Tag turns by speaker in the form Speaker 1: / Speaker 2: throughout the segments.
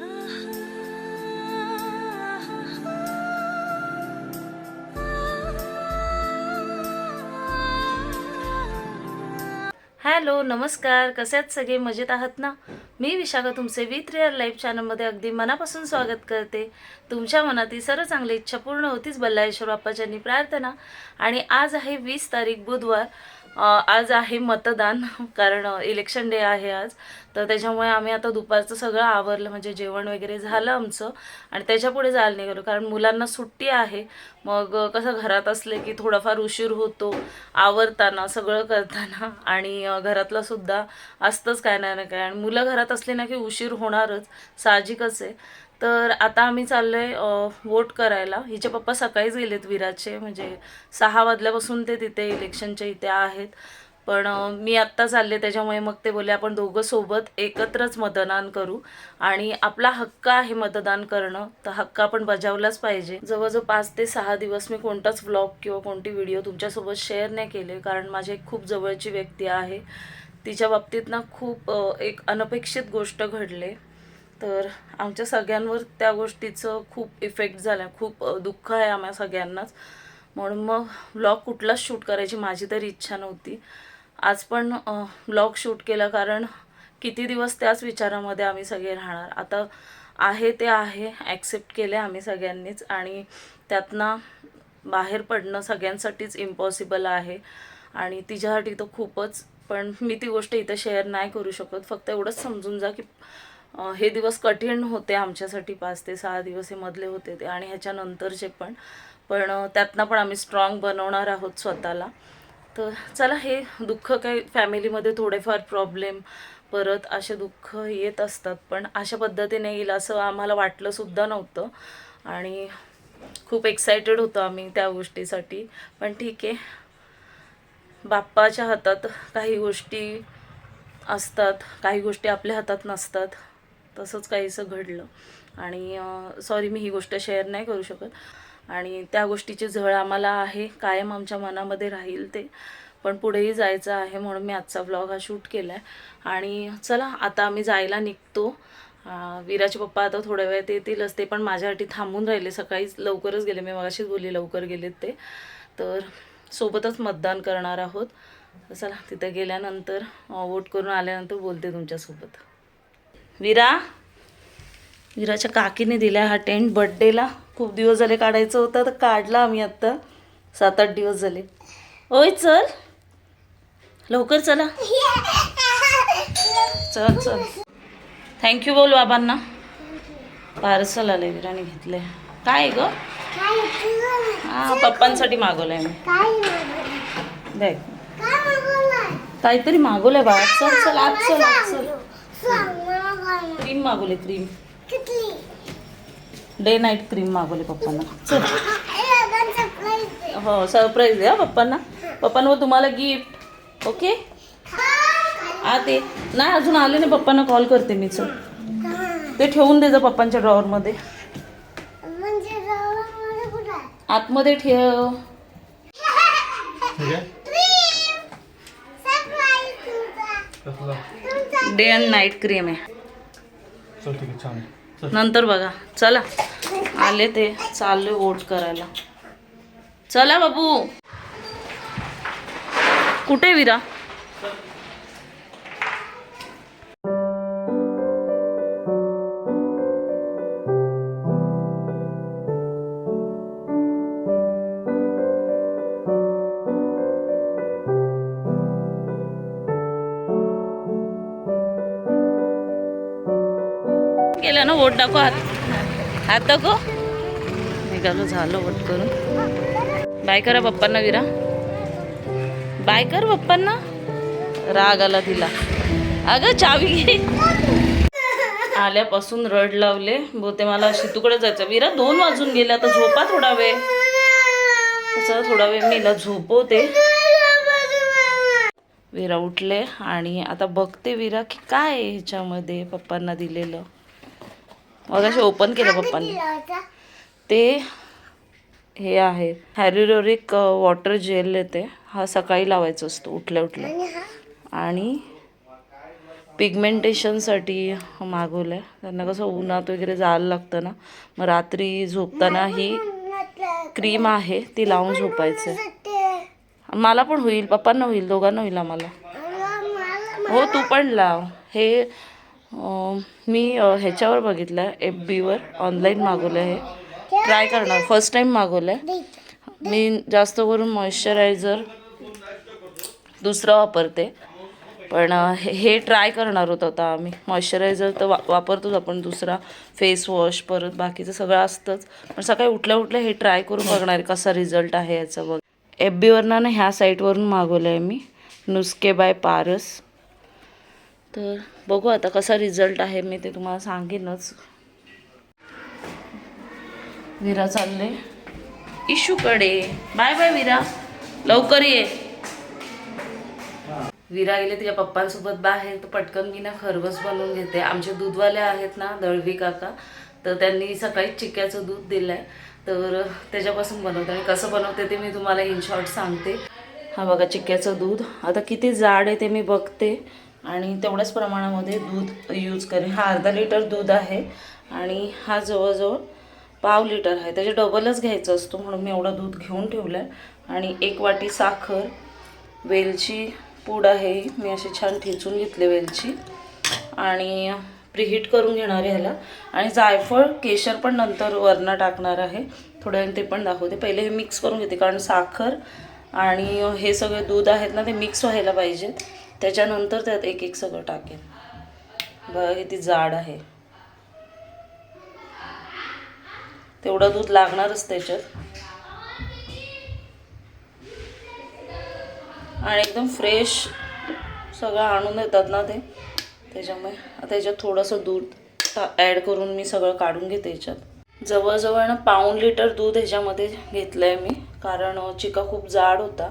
Speaker 1: Hello नमस्कार. कसे आहात सगळे? मजेत आहात ना? मी विशाखा तुमचे विथ रिअल लाईफ चॅनलमध्ये अगदी मनापासून स्वागत करते. तुमच्या मनातील सर्व चांगली इच्छा पूर्ण होतीच बल्लाळेश्वर बाप्पाच्यांनी प्रार्थना. आणि आज आहे वीस तारीख बुधवार. आज आहे मतदान कारण इलेक्शन डे आहे आज. तर त्याच्यामुळे आम्ही आता दुपारचं सगळं आवरलं म्हणजे जेवण वगैरे झालं आमचं. आणि त्याच्यापुढे जायला निघालो कारण मुलांना सुट्टी आहे. मग कसं घरात असले की थोडाफार उशीर होतो आवरताना सगळं करताना. आणि घरातलं सुद्धा असतंच काय नाही ना काय. आणि मुलं घरात असली ना की उशीर होणारच साहजिकच आहे. तर आता आम्ही चाललोय वोट करायला. हिचे पप्पा सकाळीच गेलेत विराजचे म्हणजे सहा वाजल्यापासून ते तिथे इलेक्शनच्या इथे आहेत. पण मी आत्ता चालले त्याच्यामुळे मग ते बोलले आपण दोघं सोबत एकत्रच मतदान करू. आणि आपला हक्क आहे मतदान करणं तर हक्क आपण बजावलाच पाहिजे. जवळजवळ पाच ते सहा दिवस मी कोणताच व्लॉग किंवा कोणती व्हिडिओ तुमच्यासोबत शेअर नाही केले कारण माझी एक खूप जवळची व्यक्ती आहे. तिच्या बाबतीत ना खूप एक अनपेक्षित गोष्ट घडले. तर आमच्या सगळ्यांवर त्या गोष्टीचं खूप इफेक्ट झाला खूप दुःख आहे आम्हा सगळ्यांनाच. म्हणून मग ब्लॉग कुठलाच शूट करायची माझी तरी इच्छा नव्हती. आज पण ब्लॉग शूट केला कारण किती दिवस त्याच विचारामध्ये आम्ही सगळे राहणार. आता आहे ते आहे ॲक्सेप्ट केले आम्ही सगळ्यांनीच आणि त्यातनं बाहेर पडणं सगळ्यांसाठीच इम्पॉसिबल आहे. आणि तिच्यासाठी तर खूपच पण मी ती गोष्ट इथं शेअर नाही करू शकत. फक्त एवढंच समजून जा की हे दिवस कठीण होते आमच्यासाठी पाच ते सहा दिवस हे मधले होते ते आणि ह्याच्यानंतरचे पण. पण त्यातनं पण आम्ही स्ट्रॉंग बनवणार आहोत स्वतःला. तर चला हे दुःख काही फॅमिलीमध्ये थोडेफार प्रॉब्लेम परत असे दुःख येत असतात. पण अशा पद्धतीने येईल असं आम्हाला वाटलंसुद्धा नव्हतं. आणि खूप एक्सायटेड होतो आम्ही त्या गोष्टीसाठी. पण ठीक आहे. बाप्पाच्या हातात काही गोष्टी असतात काही गोष्टी आपल्या हातात नसतात. तसंच काहीसं घडलं. आणि सॉरी मी ही गोष्ट शेअर नाही करू शकत. आणि त्या गोष्टीची झळ आम्हाला आहे कायम आमच्या मनामध्ये राहील ते. पण पुढेही जायचं आहे म्हणून मी आजचा व्लॉग हा शूट केला आहे आणि चला आता आम्ही जायला निघतो. अं, वीराचे पप्पा आता थोड्या वेळात येतीलच ते पण माझ्यासाठी थांबून राहिले. सकाळीच लवकरच गेले. मी मगाशीच बोलली लवकर गेलेत ते. तर सोबतच मतदान करणार आहोत. चला तिथे गेल्यानंतर वोट करून आल्यानंतर बोलते तुमच्यासोबत. विरा? विराच्या काकीने दिला हा टेंट. बड्डेला खूप दिवस झाले काढायचं होतं तर काढला आम्ही आत्ता सात आठ दिवस झाले. ओय चल. लवकर चला. चल चल. थँक्यू बोल बाबांना. पार्सल आलंय विराने घेतलंय. काय आहे ग? हा पप्पांसाठी मागवलंय मी. देख काहीतरी मागवलंय बाळा. चल चल आज चल आज चल. क्रीम मागवले क्रीम. डे नाईट क्रीम मागवले पप्पांना. चल हो सरप्राईज आहे हा पप्पांना. पप्पांना तुम्हाला गिफ्ट. ओके? आ ते नाही अजून आले नाही पप्पांना कॉल करते मी चल. ते ठेवून दे जा पप्पांच्या ड्रॉवरमध्ये आतमध्ये ठेव. डे अँड नाईट क्रीम आहे.
Speaker 2: चल ठीक आहे छान
Speaker 1: नंतर बघा. चला. आले ते चालले ओट करायला. चला बाबू. कुठे विरा? गेलं ना वोट दाखव हात. हात दाखव. निघालो झालं वोट करून. बाय करा पप्पांना विरा. बाय कर पप्पांना. राग आला तिला. अगं चावी घे. आल्यापासून रड लावले. बोलते मला शितूकडे जायचं. विरा दोन वाजून गेले. आता झोपा थोडा वेळ. तसं थोडा वेळ मी हिला झोपवते. विरा उठले आणि आता बघते विरा की काय आहे ह्याच्यामध्ये पप्पांना दिलेलं. मग असे ओपन केलं पप्पांनी. ते हे आहे हॅरिरोरिक वॉटर जेल येते. हा सकाळी लावायचा असतो उठल्या उठल्या. आणि पिगमेंटेशनसाठी मागवलं आहे त्यांना कसं उन्हात वगैरे जायला लागतं ना. मग रात्री झोपताना ही क्रीम आहे ती लावून झोपायचं. मला पण होईल पप्पांना होईल दोघांना होईल आम्हाला. हो तू पण लाव. हे मी ह्याच्यावर बघितलं आहे एफ बीवर ऑनलाईन मागवलं आहे ट्राय करणार फर्स्ट टाईम मागवलं आहे मी जास्त करून मॉइश्चरायझर दुसरं वापरते. पण हे हे ट्राय करणार होत आता आम्ही. मॉइश्चरायझर तर वा वापरतोच आपण दुसरा. फेस वॉश परत बाकीचं सगळं असतंच. पण सकाळी उठल्या उठल्या हे ट्राय करून बघणार आहे कसा रिझल्ट आहे याचा बघ. एफ बीवरनं ना ह्या साईटवरून मागवलं आहे मी. नुस्के बाय पारस तर बघू आता कसा रिझल्ट आहे. मी ते तुम्हाला सांगेनच. विरा चालले. इशूकडे. Bye bye Vira. लवकर ये. विरा गेले तिच्या पप्पांसोबत बाहेर. तर पटकन मी ना खरवस बनवून घेते. आमचे दूधवाले आहेत ना दळवी काका. तर त्यांनी सकाळी चिक्क्याचं दूध दिलं आहे तर त्याच्यापासून बनवते. आणि कसं बनवते ते मी तुम्हाला इन शॉर्ट सांगते. हा बघा चिक्क्याचं दूध. आता किती जाड आहे ते मी बघते. आणि तेवढ्याच प्रमाणामध्ये दूध यूज करेन. हा अर्धा लिटर दूध आहे आणि हा जवळजवळ पाव लिटर आहे. त्याचे डबलच घ्यायचं असतो म्हणून मी एवढं दूध घेऊन ठेवलं आहे आणि एक वाटी साखर वेलची पूड आहे. मी अशी छान ठेचून घेतले वेलची. आणि प्रिहीट करून घेणार आहे ह्याला. आणि जायफळ केशर पण नंतर वरनं टाकणार आहे. थोड्या ते पण दाखवते. पहिले हे मिक्स करून घेते कारण साखर आणि हे सगळे दूध आहेत ना ते मिक्स व्हायला पाहिजेत. त्याच्यानंतर त्यात एक एक सगळं टाकेन. बघा किती जाड आहे. तेवढं दूध लागणारच त्याच्यात. आणि एकदम फ्रेश सगळं आणून देतात ना ते. त्याच्यामुळे आता त्याच्यात थोडंसं दूध टा ॲड करून मी सगळं काढून घेते याच्यात. जवळजवळ ना पाऊण लिटर दूध ह्याच्यामध्ये घेतलं आहे मी. कारण चिका खूप जाड होता.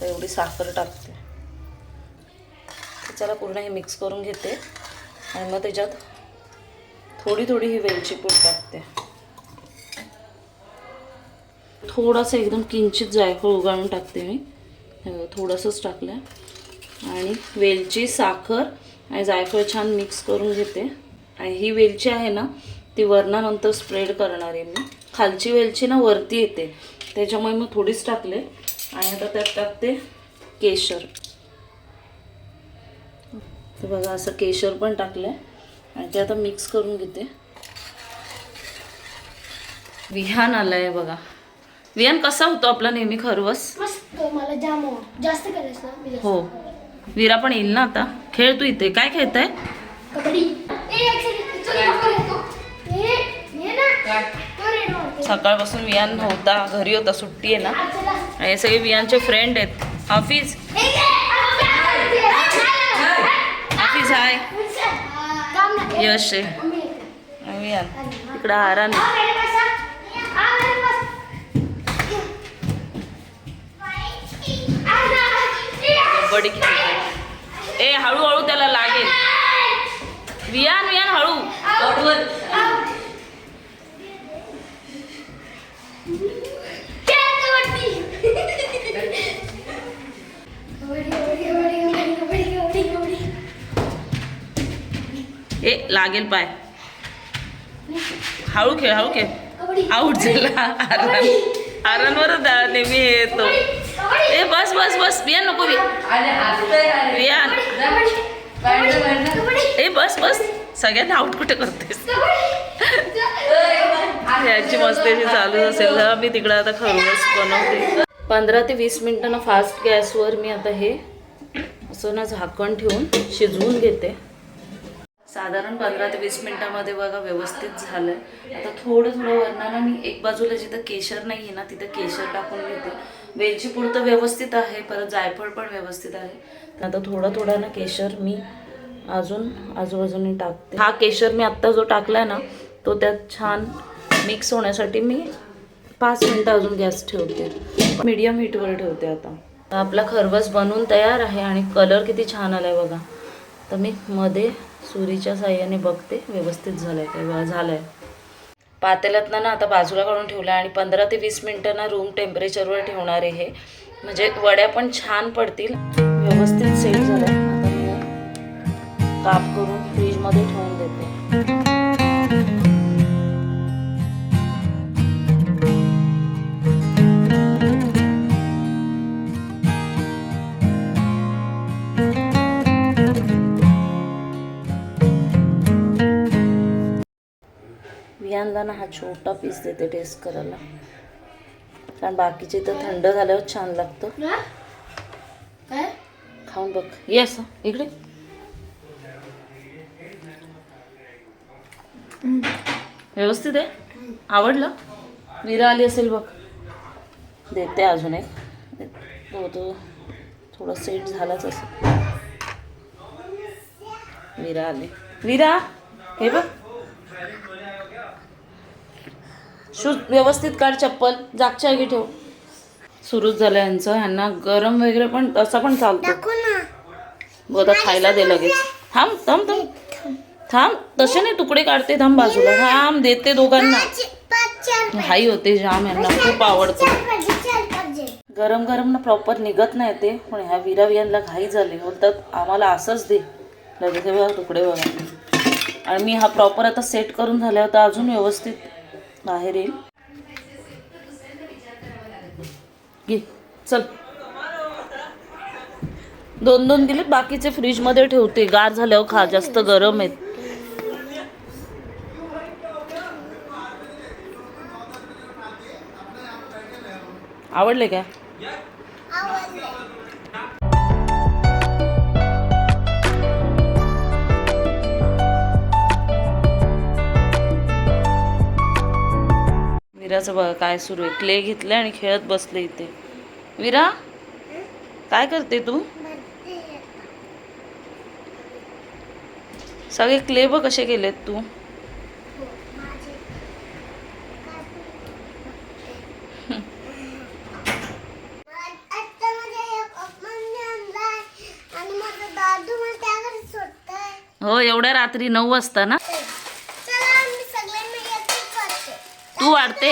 Speaker 1: तर एवढी साखर टाकते. तर पूर्ण हे मिक्स करून घेते. आणि मग त्याच्यात थोडी थोडी ही वेलची पूड टाकते. थोडंसं एकदम किंचित जायफळ उगाळून टाकते मी. थोडंसंच टाकलं आणि वेलची साखर आणि जायफळ छान मिक्स करून घेते. आणि ही वेलची आहे ना ती वरणानंतर स्प्रेड करणार आहे मी. खालची वेलची ना वरती येते. त्याच्यामुळे मग थोडीच टाकले. आणि आता त्यात टाकते केशर. तर बघा असं केशर पण टाकलं आहे आणि ते आता मिक्स करून घेते. विहान आलं आहे बघा. विहान कसा होतो आपला नेहमी खरवस?
Speaker 3: मस्त मला जाम आवडतो. जास्त केलंस ना मी जास्त?
Speaker 1: हो. विरा पण येईल ना आता? खेळ तू इथे. काय खेळताय?
Speaker 3: कबड्डी. ए एक सेकंड चल लवकर येतो. ए ये ना. तो रेड मारते
Speaker 1: सकाळपासून वियान नव्हता. घरी होता. सुट्टी आहे ना. हे सगळे वियानचे फ्रेंड आहेत. हाफिज. हाय
Speaker 3: काम ना
Speaker 1: यश आहे. इकडं आरान
Speaker 3: आ मेरे पास आ. आ मेरे पास आ ना.
Speaker 1: कबड्डी खेळतोय ए हळूहळू त्याला लागेल. वियान वियान हळू. ए लागेल पाय. हळू खेळ हळू खेळ. आऊट झाला. आरण आरणवरच दा- नेहमी हे येतो. ए बस बस बस. वियान नको वियान ए बस बस. सगळ्यांना आऊट कुठे करतेस? याची मस्ती चालू असेल. तर मी तिकडं आता खरवस बनवते. पंधरा ते वीस मिनिटांना फास्ट गॅसवर मी आता हे असं ना झाकण ठेवून शिजवून घेते. साधारण पंधरा ते वीस मिनिटामध्ये बघा व्यवस्थित झालंय. आता थोडं थोडं वरणाला मी एक बाजूला जिथं केशर नाही आहे ना तिथं केशर टाकून घेते. वेलची पूड तर व्यवस्थित आहे परत जायफळ पण व्यवस्थित आहे. तर आता थोडं थोडं ना केशर मी अजून आजूबाजूने टाकते. हा केशर मी आत्ता जो टाकलाय ना तो त्यात छान मिक्स होण्यासाठी मी पाच मिनटं अजून गॅस ठेवते. मीडियम हीटवर ठेवते आता. तर आपला खरवस बनवून तयार आहे आणि कलर किती छान आलाय बघा. तर मी मध्ये सुरीच्या साह्याने बघते व्यवस्थित झालंय काय झालंय. पातेल्यातनं ना आता बाजूला काढून ठेवलं आणि पंधरा ते वीस मिनटं ना रूम टेम्परेचरवर ठेवणार आहे हे. म्हणजे वड्या पण छान पडतील. व्यवस्थित सेट झाल्या. आता मी काप करून फ्रीजमध्ये ठेवून देते. वियांना ना हा छोटा पीस देते टेस्ट करायला. कारण बाकीचे तर थंड झाल्यावर छान लागतं?
Speaker 3: काय?
Speaker 1: खाऊन बघ. येस इकडे. व्यवस्थित आहे? आवडलं? विरा आली असेल बघ. देते अजून एक. तो थोडं सेट झालाच असेल विरा आले. विरा हे बघ. शूज व्यवस्थित काढ चप्पल जागच्या जागी ठेव. सुरूच झालं यांचं. ह्यांना गरम वगैरे पण तसा पण चालतो. बघा खायला दे लगेच. थांब थांब थांब. थांब. तसे नाही तुकडे काढते थांब बाजूला. थांब देते दोघांना. हाई होते जाम यांना. खूप आवडतं. गरम गरम ना प्रॉपर निघत नाही ते. पण ह्या विरावियांना घाई झाली. बोलतात आम्हाला असंच दे. लगेच बघा तुकडे बघा. आणि मी हा प्रॉपर आता सेट करून झाल्यावर तर अजून व्यवस्थित बाहेर येईल घे चल. दोन दोन दिले बाकीचे फ्रीजमध्ये ठेवते. गार झाल्यावर खा जास्त गरम आहेत. आवडले का? विराचं बघा काय सुरू आहे. क्ले घेतले आणि खेळत बसले इथे. विरा? काय करते तू? सगळे क्ले बघ कसे केलेत तू. हो एवढ्या रात्री नऊ वाजता ना
Speaker 3: चला आम्ही सगळ्यांना एकच वाटते
Speaker 1: तू वाढते.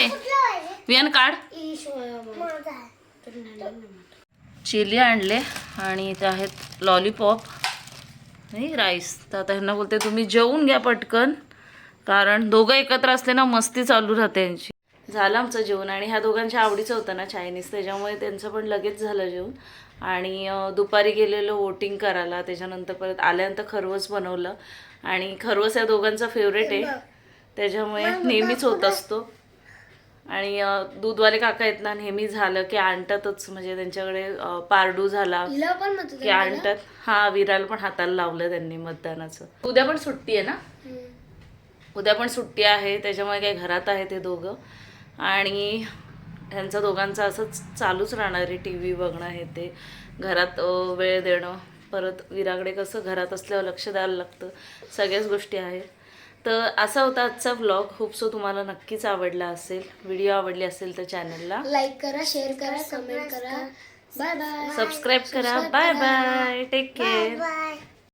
Speaker 1: वियन काढ. चिली आणले आणि इथे आहेत लॉलीपॉप नाही राईस. तर आता ह्यांना बोलते तुम्ही जेवून घ्या पटकन कारण दोघं एकत्र असले ना मस्ती चालू राहते यांची. झालं आमचं जेवण आणि ह्या दोघांच्या आवडीचं होतं ना चायनीज त्याच्यामुळे त्यांचं पण लगेच झालं जेवण. आणि दुपारी गेलेलो वोटिंग करायला त्याच्यानंतर परत आल्यानंतर खरवस बनवलं. आणि खरवस या दोघांचा फेवरेट आहे. त्याच्यामुळे नेहमीच होत असतो. आणि दूधवाले काका आहेत ना नेहमी झालं की आणतातच. म्हणजे त्यांच्याकडे पारडू झाला की आणतात. हा विराला पण हाताला लावलं त्यांनी मतदानाचं. उद्या पण सुट्टी आहे ना? उद्या पण सुट्टी आहे. त्याच्यामुळे काही घरात आहे ते दोघं. आणि ह्यांचा दोघांचं असंच चालूच राहणार आहे. टी व्ही बघणं हे ते. घरात वेळ देणं. परत विराकडे कसं घरात असल्यावर लक्ष द्यायला लागतं. सगळ्याच गोष्टी आहेत. तर असा होता आजचा व्लॉग होप सो तुम्हाला नक्कीच आवडला असेल. व्हिडिओ आवडली असेल तर चॅनलला
Speaker 3: लाईक करा शेअर करा कमेंट करा. बाय बाय
Speaker 1: सबस्क्राईब करा. Bye bye take care
Speaker 3: bye